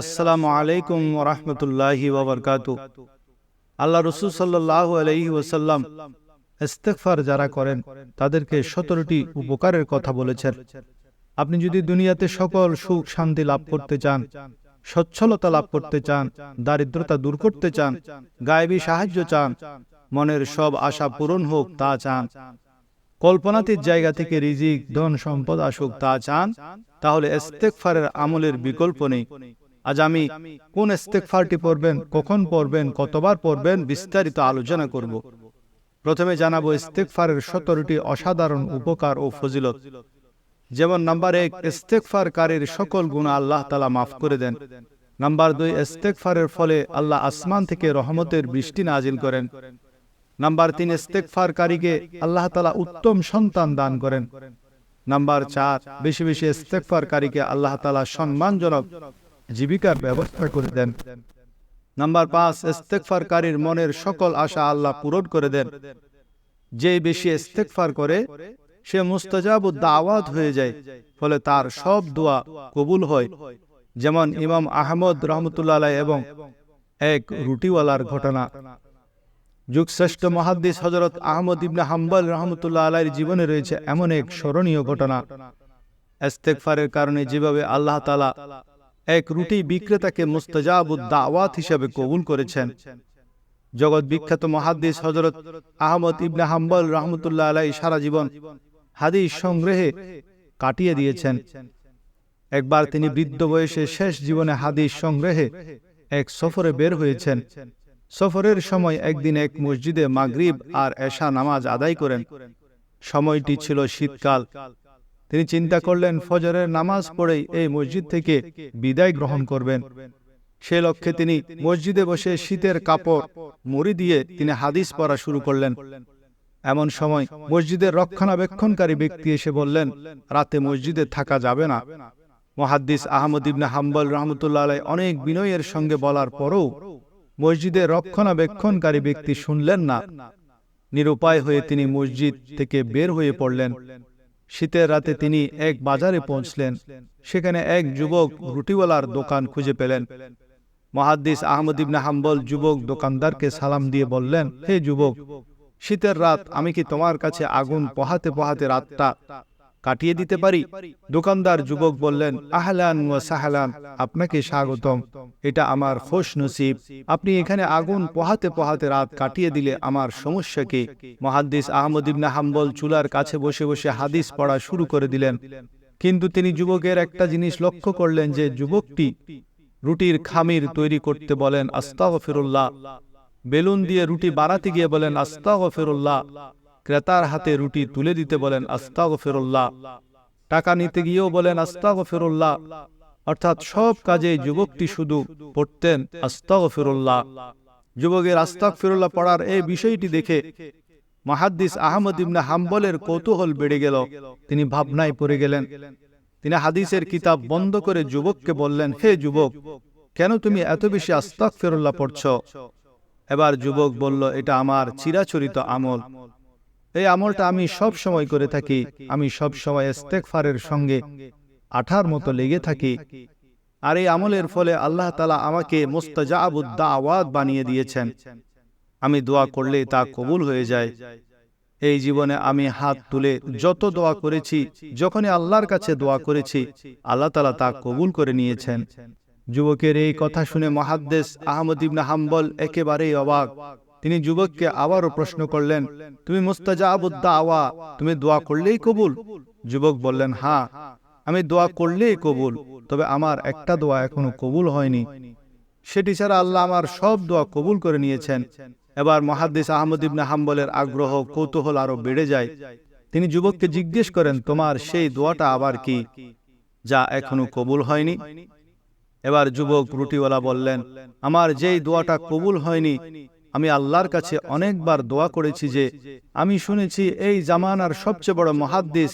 আসসালামু আলাইকুম রহমতুল্লাহি ওবরকাতু। আল্লাহ রসুল সাল্লাহ আলহি ওসাল্লাম ইস্তেকফার যারা করেন, তাদেরকে সতেরোটি উপকারের কথা বলেছেন। আপনি যদি দুনিয়াতে সকল সুখ শান্তি লাভ করতে চান, সচ্ছলতা লাভ করতে চান, দারিদ্রতা দূর করতে চান, গায়েবী সাহায্য চান, মনের সব আশা পূরণ হোক তা চান কল্পনাতীত জায়গা থেকে রিজিক, ধন, সম্পদ আসুক তা চান, তাহলে ইস্তেকফারের আমলের বিকল্প নেই। আজ আমি কোন ইস্তেকফারটি পড়বেন, কখন পড়বেন, কতবার পড়বেন, বিস্তারিত আলোচনা করব। প্রথমে জানাব ইস্তেকফারের সতেরোটি অসাধারণ উপকার ও ফজিলত। যেমন নাম্বার এক ইস্তেকফারকারীর সকল গুণ আল্লাহ তালা মাফ করে দেন। নাম্বার দুই ইস্তেকফারের ফলে আল্লাহ আসমান থেকে রহমতের বৃষ্টি নাজিল করেন। নাম্বার তিন ইস্তেকফারকারীকে আল্লাহ তালা উত্তম সন্তান দান করেন। নাম্বার চার বেশি বেশি ইস্তেকফারকারীকে আল্লাহ তালা সম্মানজনক জীবিকার ব্যবস্থা করে দেন। নাম্বার পাঁচ ইস্তেকফারকারীর মনের সকল আশা আল্লাহ পূরণ করে দেন। যে বেশি ইস্তেকফার করে সে মুস্তাজাব দাওয়াত হয়ে যায় ফলে তার সব দোয়া কবুল হয়। যেমন ইমাম আহমদ রহমতুল্লাহ এবং এক রুটিওয়ালার ঘটনা। যুগশ্রেষ্ঠ মহাদ্দিস হজরত আহমদ ইবনে হাম্বল রহমতুল্লাহ আলাইয়ের জীবনে রয়েছে এমন এক স্মরণীয় ঘটনা। ইস্তেকফারের কারণে যেভাবে আল্লাহ তালা এক রুটি বিক্রেতাকে মুস্তাজাবুদ দাওয়াত হিসেবে কবুল করেছেন, জগৎ বিখ্যাত মহাদ্দিস হজরত আহমদ ইবনে হাম্বল রহমতুল্লাহ আলাই সারা জীবন হাদিস সংগ্রহে কাটিয়ে দিয়েছেন। একবার তিনি বৃদ্ধ বয়সে শেষ জীবনে হাদিস সংগ্রহে এক সফরে বের হয়েছেন। সফরের সময় একদিন এক মসজিদে মাগরিব আর এশা নামাজ আদায় করেন। সময়টি ছিল শীতকাল। তিনি চিন্তা করলেন, ফজরের নামাজ পড়েই এই মসজিদ থেকে বিদায় গ্রহণ করবেন। সে লক্ষ্যে তিনি মসজিদে বসে শীতের কাপড়, মুড়ি দিয়ে তিনি হাদিস পড়া শুরু করলেন। এমন সময় মসজিদের রক্ষণাবেক্ষণকারী ব্যক্তি এসে বললেন, রাতে মসজিদে থাকা যাবে না। মহাদ্দিস আহমদ ইবনে হাম্বল রহমতুল্লাহ অনেক বিনয়ের সঙ্গে বলার পরও মসজিদের রক্ষণাবেক্ষণকারী ব্যক্তি শুনলেন না। নিরুপায় হয়ে তিনি মসজিদ থেকে বের হয়ে পড়লেন। শীতের রাতে তিনি এক বাজারে পৌঁছলেন। সেখানে এক যুবক রুটিওয়ালার দোকান খুঁজে পেলেন। মহাদ্দিস আহমদ ইবনে হাম্বল যুবক দোকানদারকে সালাম দিয়ে বললেন, হে যুবক, শীতের রাত আমি কি তোমার কাছে আগুন পোহাতে পোহাতে রাতটা কাটিয়ে দিতে পারি? দোকানদার যুবক বললেন, আহলান ও সাহলান, আপনাকে স্বাগতম। এটা আমার খোশ নসিব। আপনি এখানে আগুন পোহাতে পোহাতে রাত কাটিয়ে দিলে আমার সমস্যা কি? মহাদ্দিস আহমদ ইবনে হাম্বল চুলার কাছে বসে বসে হাদিস পড়া শুরু করে দিলেন। কিন্তু তিনি যুবকের একটা জিনিস লক্ষ্য করলেন যে যুবকটি রুটির খামির তৈরি করতে বলেন আস্তাগ ফিরুল্লাহ বেলুন দিয়ে রুটি বানাতে গিয়ে বলেন আস্তাগ ফিরুল্লাহ ক্রেতার হাতে রুটি তুলে দিতে বলেন আস্তাগ ফেরুল্লাহ টাকা নিতে গিয়েও বলেন আস্তাগ ফেরুল্লাহ অর্থাৎ সব কাজে যুবকটি শুধু পড়তেন আস্তাগ ফেরুল্লাহ যুবকের আস্তাক ফিরুল্লাহ পড়ার এই বিষয়টি দেখে মাহাদ্দিস আহমদ ইবনে হাম্বলের কৌতূহল বেড়ে গেল। তিনি ভাবনায় পড়ে গেলেন। তিনি হাদিসের কিতাব বন্ধ করে যুবককে বললেন, হে যুবক, কেন তুমি এত বেশি আস্তাক ফেরুল্লাহ পড়ছ? এবার যুবক বলল, এটা আমার চিরাচরিত আমল। এই আমলটা আমি সব সময় করে থাকি। আমি সব সময় ইস্তেকফারের সঙ্গে আঠার মতো লেগে থাকি। আর এই আমলের ফলে আল্লাহ তালা আমাকে মোস্তাজাবুদ্দা আওয়াদ বানিয়ে দিয়েছেন। আমি দোয়া করলে তা কবুল হয়ে যায়। এই জীবনে আমি হাত তুলে যত দোয়া করেছি, যখনই আল্লাহর কাছে দোয়া করেছি, আল্লাহ তালা তা কবুল করে নিয়েছেন। যুবকের এই কথা শুনে মহাদ্দেশ আহমদ ইবনে হাম্বল একেবারেই অবাক। তিনি যুবককে আবারও প্রশ্ন করলেন, তুমি মুস্তাজাবুদ্দা আওয়া তুমি দোয়া করলেই কবুল? যুবক বললেন হ্যাঁ আমি দোয়া করলেই কবুল, তবে আমার একটা দোয়া এখনও কবুল হয়নি। সেটি ছাড়া আল্লাহ আমার সব দোয়া কবুল করে নিয়েছেন। এবার মহাদ্দিস আহমদ ইবনে হাম্বলের আগ্রহ কৌতূহল আরও বেড়ে যায়। তিনি যুবককে জিজ্ঞেস করেন, তোমার সেই দোয়াটা আবার কি, যা এখনও কবুল হয়নি? এবার যুবক রুটিওয়ালা বললেন, আমার যেই দোয়াটা কবুল হয়নি আমি আল্লাহর কাছে অনেকবার দোয়া করেছি যে, আমি শুনেছি এই জামানার সবচেয়ে বড় মহাদ্দিস।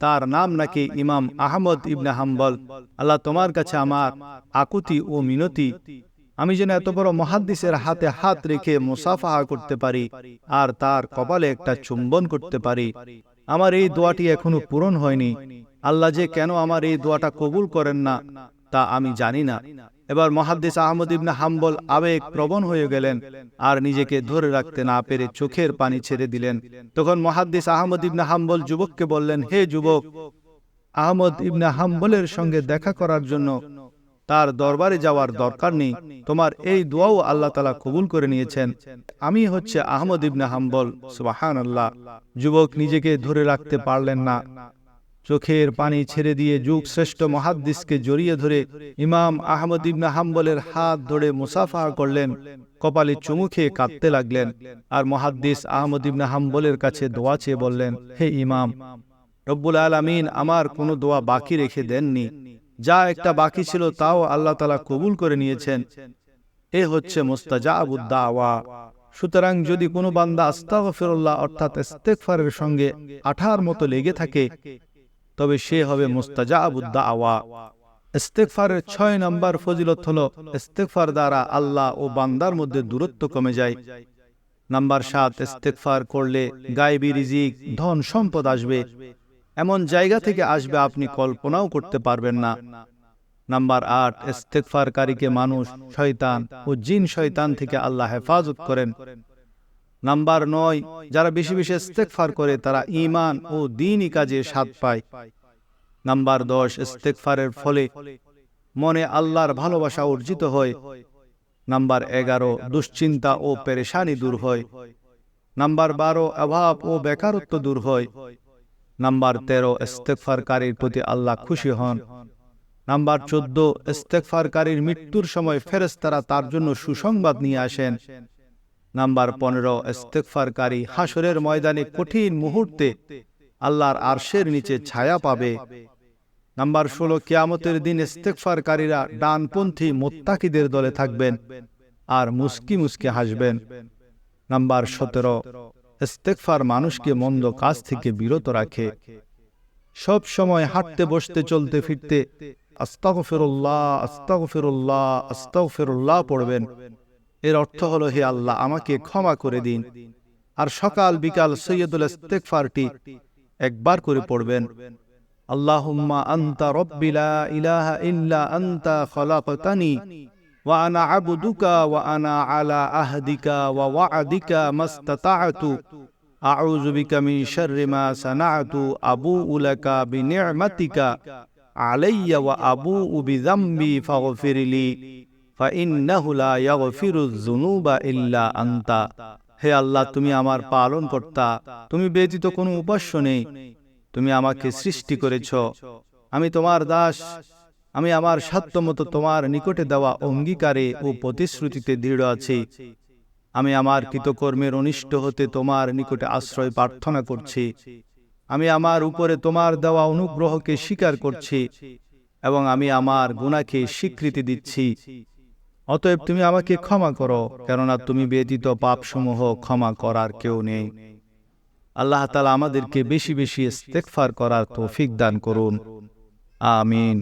তার নাম নাকি ইমাম আহমদ ইবনে হাম্বল। আল্লাহ তোমার কাছে আমার আকুতি ও মিনতি। আমি যেন এত বড় মহাদ্দিসের হাতে হাত রেখে মুসাফাহা করতে পারি আর তার কপালে একটা চুম্বন করতে পারি। আমার এই দোয়াটি এখনও পূরণ হয়নি। আল্লাহ যে কেন আমার এই দোয়াটা কবুল করেন না, তা আমি জানি না। এবার মহাদ্দিস আহমদ ইবনে হাম্বল আবেগ প্রবণ হয়ে গেলেন আর নিজেকে ধরে রাখতে না পেরে চোখের পানি ছেড়ে দিলেন। তখন মহাদ্দিস আহমদ ইবনে হাম্বল যুবককে বললেন, হে যুবক, আহমদ ইবনে হাম্বলের সঙ্গে দেখা করার জন্য তার দরবারে যাওয়ার দরকার নেই। তোমার এই দোয়াও আল্লাহ তালা কবুল করে নিয়েছেন। আমি হচ্ছে আহমদ ইবনে হাম্বল। সুবাহান আল্লাহ যুবক নিজেকে ধরে রাখতে পারলেন না। চোখের পানি ছেড়ে দিয়ে যুগ শ্রেষ্ঠ মহাদ্দিসকে জড়িয়ে ধরে ইমাম আহমদ ইবনা হাম্বলের হাত ধরে মুসাফা করলেন, কপালে চুমু খেয়ে কাঁদতে লাগলেন আর মহাদ্দিস আহমদ ইবনে হাম্বলের কাছে দোয়া চেয়ে বললেন, হে ইমাম, রব্বুল আলমিন আমার কোনো দোয়া বাকি রেখে দেননি। যা একটা বাকি ছিল তাও আল্লাহ তালা কবুল করে নিয়েছেন। এ হচ্ছে মোস্তাজাবুদ্দাওয়া সুতরাং যদি কোনো বান্দা আস্তাগফিরুল্লাহ অর্থাৎ ইস্তেগফারের সঙ্গে আঠার মতো লেগে থাকে তবে সে হবে মুস্তাজাবুদ্দাওয়া ইস্তেগফারের ছয় নম্বর ফজিলত হল, ইস্তেগফার দ্বারা আল্লাহ ও বান্দার মধ্যে দূরত্ব কমে যায়। নাম্বার সাত, ইস্তেগফার করলে গায়েবী রিজিক, ধন সম্পদ আসবে। এমন জায়গা থেকে আসবে আপনি কল্পনাও করতে পারবেন না। নাম্বার আট ইস্তেকফারকারীকে মানুষ শয়তান ও জিন শয়তান থেকে আল্লাহ হেফাজত করেন। নাম্বার নয়, যারা বেশি বেশি ইস্তেকফার করে, তারা ইমান ও দিনই কাজে স্বাদ পায়। নাম্বার দশ ইস্তেকফারের ফলে মনে আল্লাহর ভালোবাসা অর্জিত হয়। নাম্বার এগারো, দুশ্চিন্তা ও পেরেশানি দূর হয়। নাম্বার বারো, অভাব ও বেকারত্ব দূর হয়। নাম্বার তেরো ইস্তেকফারকারীর প্রতি আল্লাহ খুশি হন। নাম্বার চোদ্দ ইস্তেকফারকারীর মৃত্যুর সময় ফেরেস্তারা তার জন্য সুসংবাদ নিয়ে আসেন। নাম্বার পনেরো ইস্তেকফারকারী হাসরের ময়দানে কঠিন মুহূর্তে আল্লাহর আরশের নিচে ছায়া পাবে। নাম্বার ষোলো, কিয়ামতের দিন ইস্তেকফারকারীরা ডানপন্থী মোত্তাকিদের দলে থাকবেন আর মুস্কি মুস্কি হাসবেন। নাম্বার সতেরো ইস্তেকফার মানুষকে মন্দ কাজ থেকে বিরত রাখে। সব সময় হাঁটতে, বসতে, চলতে, ফিরতে আস্তাক ফেরুল্লাহ আস্তক আস্তাগফিরুল্লাহ আস্তাগফিরুল্লাহ আস্তাগফিরুল্লাহ পড়বেন। এর অর্থ হলো, হে আল্লাহ, আমাকে ক্ষমা করে দিন। আর সকাল বিকাল সৈয়দুল ইস্তেকফারটি একবার করে পড়বেন। আল্লাহুম্মা আনতা রব্বি লা ইলাহা ইল্লা আনতা খলাকতানি ওয়া আনা আবদুকা ওয়া আনা আলা আহদিকা ওয়া ওয়া'দিকা মাস্তাতা'তু। আউযু বিকা মিন শাররি মা সানা'তু আবুউ লাকা বিনি'মাতিকা আলাইয়া ওয়া আবুউ বিযামবি ফাগফিরলি। আনতা হে আল্লাহ, তুমি আমার পালন কর্তা তুমি ব্যতীত কোনো উপাস্য নেই। তুমি আমাকে সৃষ্টি করেছ। আমি তোমার দাস। আমি আমার সাধ্যমতো তোমার নিকটে দেওয়া অঙ্গীকারে ও প্রতিশ্রুতিতে দৃঢ় আছি। আমি আমার কৃতকর্মের অনিষ্ট হতে তোমার নিকটে আশ্রয় প্রার্থনা করছি। আমি আমার উপরে তোমার দেওয়া অনুগ্রহকে স্বীকার করছি এবং আমি আমার গুণাকে স্বীকৃতি দিচ্ছি। অতএব তুমি আমাকে ক্ষমা করো কেননা তুমি ব্যতীত পাপসমূহ ক্ষমা করার কেউ নেই। আল্লাহ তালা আমাদেরকে বেশি বেশি ইস্তেকফার করার তৌফিক দান করুন। আমিন।